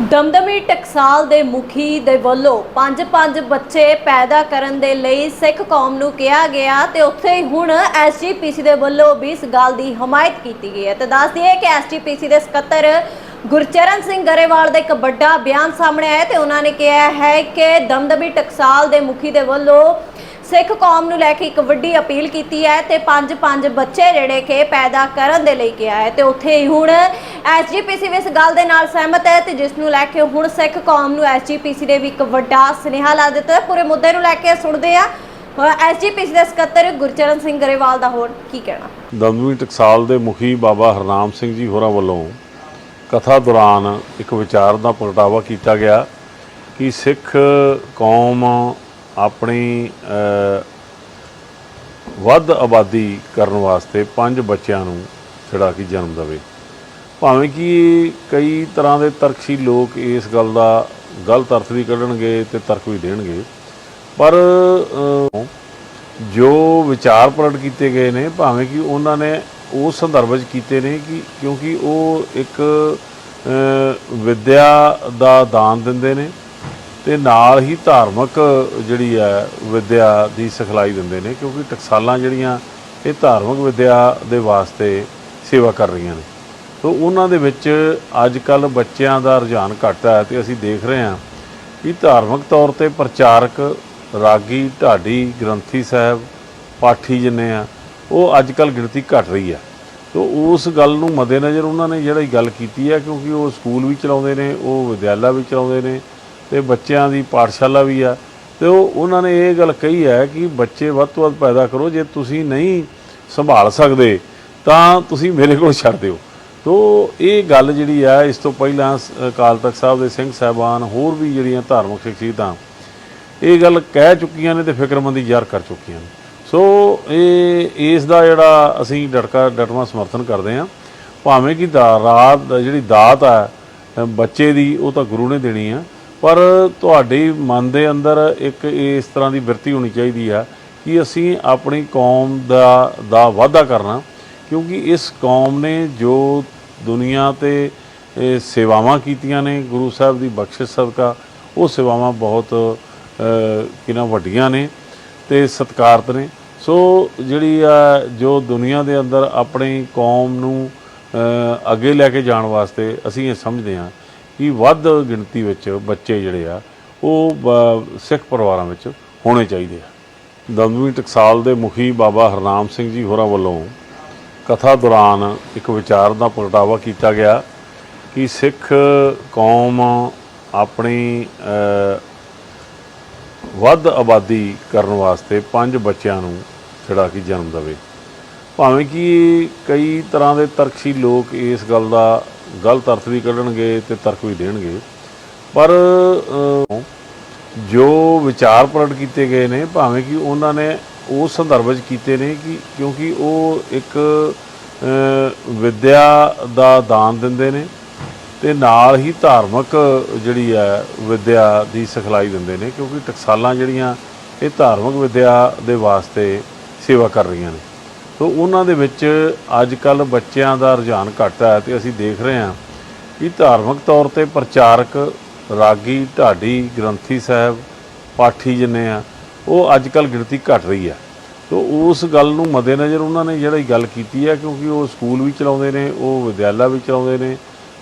ਦਮਦਮੀ ਟਕਸਾਲ ਦੇ ਮੁਖੀ ਦੇ ਵੱਲੋਂ ਪੰਜ ਪੰਜ ਬੱਚੇ ਪੈਦਾ ਕਰਨ ਦੇ ਲਈ ਸਿੱਖ ਕੌਮ ਨੂੰ ਕਿਹਾ ਗਿਆ ਤੇ ਉੱਥੇ ਹੀ ਹੁਣ ਐਸਜੀਪੀਸੀ ਦੇ ਵੱਲੋਂ ਵੀ ਇਸ ਗੱਲ ਦੀ ਹਮਾਇਤ ਕੀਤੀ ਗਈ ਹੈ। ਤੇ ਦੱਸ ਦਈਏ ਕਿ ਐਸਜੀਪੀਸੀ ਦੇ ਸਕੱਤਰ ਗੁਰਚਰਨ ਸਿੰਘ ਗਰੇਵਾਲ ਦਾ ਇੱਕ ਵੱਡਾ ਬਿਆਨ ਸਾਹਮਣੇ ਆਇਆ ਤੇ ਉਹਨਾਂ ਨੇ ਕਿਹਾ ਹੈ ਕਿ ਦਮਦਮੀ ਟਕਸਾਲ ਦੇ ਮੁਖੀ ਦੇ ਵੱਲੋਂ ਸਿੱਖ ਕੌਮ ਨੂੰ ਲੈ ਕੇ ਇੱਕ ਵੱਡੀ ਅਪੀਲ ਕੀਤੀ ਹੈ ਤੇ ਪੰਜ ਪੰਜ ਬੱਚੇ ਜਿਹੜੇ ਕਿ ਪੈਦਾ ਕਰਨ ਦੇ ਲਈ ਕਿਹਾ ਹੈ ਤੇ ਉੱਥੇ ਹੀ ਹੁਣ ਐਸਜੀਪੀਸੀ ਵੀ ਇਸ ਗੱਲ ਦੇ ਨਾਲ ਸਹਿਮਤ ਹੈ ਤੇ ਜਿਸ ਨੂੰ ਲੈ ਕੇ ਹੁਣ ਸਿੱਖ ਕੌਮ ਨੂੰ ਐਸਜੀਪੀਸੀ ਨੇ ਵੀ ਇੱਕ ਵੱਡਾ ਸੁਨੇਹਾ ਲਾ ਦਿੱਤਾ ਹੈ। ਪੂਰੇ ਮੁੱਦੇ ਨੂੰ ਲੈ ਕੇ ਸੁਣਦੇ ਆ ਐਸਜੀਪੀਸੀ ਦੇ ਸਕੱਤਰ ਗੁਰਚਰਨ ਸਿੰਘ ਗਰੇਵਾਲ ਦਾ ਹੋਰ ਕੀ ਕਹਿਣਾ? ਦਮਦਮੀ ਟਕਸਾਲ ਦੇ ਮੁਖੀ ਬਾਬਾ ਹਰਨਾਮ ਸਿੰਘ ਜੀ ਹੋਰਾਂ ਵੱਲੋਂ ਕਥਾ ਦੌਰਾਨ ਇੱਕ ਵਿਚਾਰ ਦਾ ਪ੍ਰਗਟਾਵਾ ਕੀਤਾ ਗਿਆ ਕਿ ਸਿੱਖ ਕੌਮ ਆਪਣੀ ਵੱਧ ਆਬਾਦੀ ਕਰਨ ਵਾਸਤੇ ਪੰਜ ਬੱਚਿਆਂ ਨੂੰ ਜਿਹੜਾ ਕਿ ਜਨਮ ਦੇਵੇ। ਭਾਵੇਂ ਕਿ ਕਈ ਤਰ੍ਹਾਂ ਦੇ ਤਰਕਸ਼ੀ ਲੋਕ ਇਸ ਗੱਲ ਦਾ ਗਲਤ ਅਰਥ ਵੀ ਕੱਢਣਗੇ ਤੇ ਤਰਕ ਵੀ ਦੇਣਗੇ ਪਰ ਜੋ ਵਿਚਾਰ ਪ੍ਰਗਟ ਕੀਤੇ ਗਏ ਨੇ ਭਾਵੇਂ ਕਿ ਉਹਨਾਂ ਨੇ ਉਸ ਸੰਦਰਭ ਵਿੱਚ ਕੀਤੇ ਨੇ ਕਿ ਕਿਉਂਕਿ ਉਹ ਇੱਕ ਅ, ਵਿਦਿਆ ਦਾ ਦਾਨ ਦਿੰਦੇ ਨੇ ਤੇ ਨਾਲ ਹੀ ਧਾਰਮਿਕ ਜਿਹੜੀ ਹੈ ਵਿਦਿਆ ਦੀ ਸਿਖਲਾਈ ਦਿੰਦੇ ਨੇ, ਕਿਉਂਕਿ ਟਕਸਾਲਾਂ ਜਿਹੜੀਆਂ ਇਹ ਧਾਰਮਿਕ ਵਿਦਿਆ ਦੇ ਵਾਸਤੇ ਸੇਵਾ ਕਰ ਰਹੀਆਂ ਨੇ। ਤੋ ਉਹਨਾਂ ਦੇ ਵਿੱਚ ਅੱਜ ਕੱਲ ਬੱਚਿਆਂ ਦਾ ਰੁਝਾਨ ਘੱਟ ਹੈ ਤੇ ਅਸੀਂ ਦੇਖ ਰਹੇ ਹਾਂ ਕਿ ਧਾਰਮਿਕ ਤੌਰ ਤੇ ਪ੍ਰਚਾਰਕ ਰਾਗੀ ਢਾਡੀ ਗ੍ਰੰਥੀ ਸਾਹਿਬ, ਪਾਠੀ ਜਿੰਨੇ ਆ, ਉਹ ਅੱਜ ਕੱਲ ਗਿਣਤੀ ਘਟ ਰਹੀ ਹੈ। ਤੋ ਉਸ ਗੱਲ ਨੂੰ ਮੱਦੇਨਜ਼ਰ ਉਹਨਾਂ ਨੇ ਜਿਹੜੀ ਗੱਲ ਕੀਤੀ ਹੈ, ਕਿਉਂਕਿ ਉਹ ਸਕੂਲ ਵੀ ਚਲਾਉਂਦੇ ਨੇ, ਉਹ ਵਿਦਿਆਲਾ ਵੀ ਚਲਾਉਂਦੇ ਨੇ ਤੇ ਬੱਚਿਆਂ ਦੀ ਪਾਠਸ਼ਾਲਾ ਵੀ ਆ। ਤੇ ਉਹ, ਉਹਨਾਂ ਨੇ ਇਹ ਗੱਲ ਕਹੀ ਹੈ ਕਿ ਬੱਚੇ ਵੱਧ ਤੋਂ ਵੱਧ ਪੈਦਾ ਕਰੋ, ਜੇ ਤੁਸੀਂ ਨਹੀਂ ਸੰਭਾਲ ਸਕਦੇ, ਤਾਂ ਤੁਸੀਂ ਮੇਰੇ ਕੋਲ ਛੱਡ ਦਿਓ। ਤੋ ਇਹ ਗੱਲ ਜਿਹੜੀ ਆ, ਇਸ ਤੋਂ ਪਹਿਲਾਂ ਸ- ਅਕਾਲ ਤਖਤ ਸਾਹਿਬ ਦੇ ਸਿੰਘ ਸਾਹਿਬਾਨ ਹੋਰ ਵੀ ਜਿਹੜੀਆਂ ਧਾਰਮਿਕ ਸ਼ਖਸੀਅਤਾਂ, ਇਹ ਗੱਲ ਕਹਿ ਚੁੱਕੀਆਂ ਨੇ ਤੇ ਫਿਕਰਮੰਦੀ ਜ਼ਾਹਰ ਕਰ ਚੁੱਕੀਆਂ ਨੇ। ਸੋ ਇਹ, ਇਸ ਦਾ ਜਿਹੜਾ ਅਸੀਂ ਡਟਕਾ, ਡਟਵਾ ਸਮਰਥਨ ਕਰਦੇ ਹਾਂ, ਭਾਵੇਂ ਕਿ ਦਾ, ਰਾਤ ਜਿਹੜੀ ਦਾਤ ਆ, ਬੱਚੇ ਦੀ ਉਹ ਤਾਂ ਗੁਰੂ ਨੇ ਦੇਣੀ ਆ। ਪਰ ਤੁਹਾਡੇ ਮਨ ਦੇ ਅੰਦਰ ਇੱਕ ਇਸ ਤਰ੍ਹਾਂ ਦੀ ਬਿਰਤੀ ਹੋਣੀ ਚਾਹੀਦੀ ਆ ਕਿ ਅਸੀਂ ਆਪਣੀ ਕੌਮ ਦਾ ਦਾ ਵਾਅਦਾ ਕਰਨਾ ਕਿਉਂਕਿ ਇਸ ਕੌਮ ਨੇ ਜੋ ਦੁਨੀਆ ਤੇ ਇਹ ਸੇਵਾਵਾਂ ਕੀਤੀਆਂ ਨੇ ਗੁਰੂ ਸਾਹਿਬ ਦੀ ਬਖਸ਼ਿਸ਼ ਸਦਕਾ ਉਹ ਸੇਵਾਵਾਂ ਬਹੁਤ ਅ, ਕਿੰਨਾ ਵੱਡੀਆਂ ਨੇ ਤੇ ਸਤਿਕਾਰਤ ਨੇ। ਸੋ ਜਿਹੜੀ ਆ ਜੋ ਦੁਨੀਆ ਦੇ ਅੰਦਰ ਆਪਣੀ ਕੌਮ ਨੂੰ ਅੱਗੇ ਲੈ ਕੇ ਜਾਣ ਵਾਸਤੇ ਅਸੀਂ ਇਹ ਸਮਝਦੇ ਹਾਂ ਕਿ ਵੱਧ ਗਿਣਤੀ ਵਿੱਚ ਬੱਚੇ ਜਿਹੜੇ ਆ, ਉਹ ਬ- ਸਿੱਖ ਪਰਿਵਾਰਾਂ ਵਿੱਚ ਹੋਣੇ ਚਾਹੀਦੇ ਆ। ਦਮਦਮੀ ਟਕਸਾਲ ਦੇ ਮੁਖੀ ਬਾਬਾ ਹਰਨਾਮ ਸਿੰਘ ਜੀ ਹੋਰਾਂ ਵੱਲੋਂ ਕਥਾ ਦੌਰਾਨ ਇੱਕ ਵਿਚਾਰ ਦਾ ਪ੍ਰਗਟਾਵਾ ਕੀਤਾ ਗਿਆ ਕਿ ਸਿੱਖ ਕੌਮ ਆਪਣੀ ਵੱਧ ਆਬਾਦੀ ਕਰਨ ਵਾਸਤੇ ਪੰਜ ਬੱਚਿਆਂ ਨੂੰ ਜਿਹੜਾ ਕਿ ਜਨਮ ਦੇਵੇ। ਭਾਵੇਂ ਕਿ ਕਈ ਤਰ੍ਹਾਂ ਦੇ ਤਰਕਸ਼ੀ ਲੋਕ ਇਸ ਗੱਲ ਦਾ ਗਲਤ ਅਰਥ ਵੀ ਕੱਢਣਗੇ ਤੇ ਤਰਕ ਵੀ ਦੇਣਗੇ। ਪਰ ਜੋ ਵਿਚਾਰ ਪ੍ਰਗਟ ਕੀਤੇ ਗਏ ਨੇ ਭਾਵੇਂ ਕਿ ਉਹਨਾਂ ਨੇ ਉਸ ਸੰਦਰਭ ਵਿੱਚ ਕੀਤੇ ਨੇ ਕਿ ਕਿਉਂਕਿ ਉਹ ਇੱਕ ਅ, ਵਿਦਿਆ ਦਾ ਦਾਨ ਦਿੰਦੇ ਨੇ ਤੇ ਨਾਲ ਹੀ ਧਾਰਮਿਕ ਜਿਹੜੀ ਹੈ ਵਿਦਿਆ ਦੀ ਸਿਖਲਾਈ ਦਿੰਦੇ ਨੇ ਕਿਉਂਕਿ ਟਕਸਾਲਾਂ ਜਿਹੜੀਆਂ ਇਹ ਧਾਰਮਿਕ ਵਿਦਿਆ ਦੇ ਵਾਸਤੇ ਸੇਵਾ ਕਰ ਰਹੀਆਂ ਨੇ। ਸੋ ਉਹਨਾਂ ਦੇ ਵਿੱਚ ਅੱਜ ਕੱਲ ਬੱਚਿਆਂ ਦਾ ਰੁਝਾਨ ਘੱਟ ਹੈ ਤੇ ਅਸੀਂ ਦੇਖ ਰਹੇ ਹਾਂ ਕਿ ਧਾਰਮਿਕ ਤੌਰ ਤੇ ਪ੍ਰਚਾਰਕ ਰਾਗੀ ਢਾਡੀ ਗ੍ਰੰਥੀ ਸਾਹਿਬ, ਪਾਠੀ ਜਿੰਨੇ ਆ, ਉਹ ਅੱਜ ਕੱਲ ਗਿਣਤੀ ਘਟ ਰਹੀ ਆ ਤੋ ਉਸ ਗੱਲ ਨੂੰ ਮੱਦੇਨਜ਼ਰ ਉਹਨਾਂ ਨੇ ਜਿਹੜੀ ਗੱਲ ਕੀਤੀ ਹੈ, ਕਿਉਂਕਿ ਉਹ ਸਕੂਲ ਵੀ ਚਲਾਉਂਦੇ ਨੇ, ਉਹ ਵਿਦਿਆਲਾ ਵੀ ਚਲਾਉਂਦੇ ਨੇ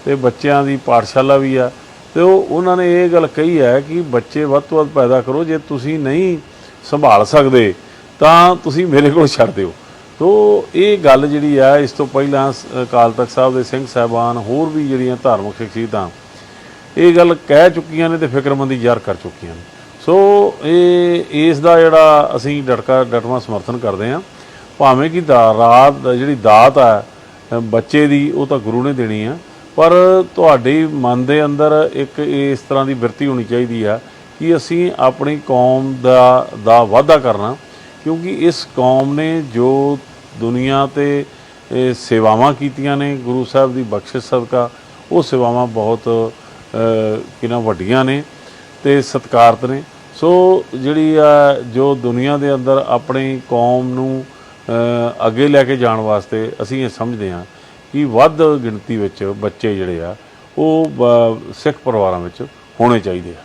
ਤੇ ਬੱਚਿਆਂ ਦੀ ਪਾਠਸ਼ਾਲਾ ਵੀ ਆ। ਤੇ ਉਹ, ਉਹਨਾਂ ਨੇ ਇਹ ਗੱਲ ਕਹੀ ਹੈ ਕਿ ਬੱਚੇ ਵੱਧ ਤੋਂ ਵੱਧ ਪੈਦਾ ਕਰੋ, ਜੇ ਤੁਸੀਂ ਨਹੀਂ ਸੰਭਾਲ ਸਕਦੇ, ਤਾਂ ਤੁਸੀਂ ਮੇਰੇ ਕੋਲ ਛੱਡ ਦਿਓ। ਤੋ ਇਹ ਗੱਲ ਜਿਹੜੀ ਆ, ਇਸ ਤੋਂ ਪਹਿਲਾਂ ਸ- ਅਕਾਲ ਤਖਤ ਸਾਹਿਬ ਦੇ ਸਿੰਘ ਸਾਹਿਬਾਨ ਹੋਰ ਵੀ ਜਿਹੜੀਆਂ ਧਾਰਮਿਕ ਸ਼ਖਸੀਅਤਾਂ, ਇਹ ਗੱਲ ਕਹਿ ਚੁੱਕੀਆਂ ਨੇ ਤੇ ਫਿਕਰਮੰਦੀ ਜ਼ਾਹਰ ਕਰ ਚੁੱਕੀਆਂ ਨੇ। ਸੋ ਇਹ, ਇਸ ਦਾ ਜਿਹੜਾ ਅਸੀਂ ਡਟਕਾ, ਡਟਵਾ ਸਮਰਥਨ ਕਰਦੇ ਹਾਂ, ਭਾਵੇਂ ਕਿ ਦਾ, ਰਾਤ ਦਾ ਜਿਹੜੀ ਦਾਤ ਆ ਬੱਚੇ ਦੀ, ਉਹ ਤਾਂ ਗੁਰੂ ਨੇ ਦੇਣੀ ਆ, ਪਰ ਤੁਹਾਡੇ ਮਨ ਦੇ ਅੰਦਰ ਇੱਕ ਇਸ ਤਰ੍ਹਾਂ ਦੀ ਬਿਰਤੀ ਹੋਣੀ ਚਾਹੀਦੀ ਆ ਕਿ ਅਸੀਂ ਆਪਣੀ ਕੌਮ ਦਾ ਦਾ ਵਾਅਦਾ ਕਰਨਾ, ਕਿਉਂਕਿ ਇਸ ਕੌਮ ਨੇ ਜੋ ਦੁਨੀਆ ਤੇ ਸੇਵਾਵਾਂ ਕੀਤੀਆਂ ਨੇ ਗੁਰੂ ਸਾਹਿਬ ਦੀ ਬਖਸ਼ਿਸ਼ ਸਦਕਾ। ਉਹ ਸੇਵਾਵਾਂ ਬਹੁਤ ਅ, ਕਿੰਨਾ ਵੱਡੀਆਂ ਨੇ ਤੇ ਸਤਿਕਾਰਤ ਨੇ। ਸੋ ਜਿਹੜੀ ਆ ਜੋ ਦੁਨੀਆ ਦੇ ਅੰਦਰ ਆਪਣੀ ਕੌਮ ਨੂੰ ਅੱਗੇ ਲੈ ਕੇ ਜਾਣ ਵਾਸਤੇ ਅਸੀਂ ਇਹ ਸਮਝਦੇ ਹਾਂ ਕਿ ਵੱਧ ਗਿਣਤੀ ਵਿੱਚ ਬੱਚੇ ਜਿਹੜੇ ਆ ਉਹ ਸਿੱਖ ਪਰਿਵਾਰਾਂ ਵਿੱਚ ਹੋਣੇ ਚਾਹੀਦੇ ਆ।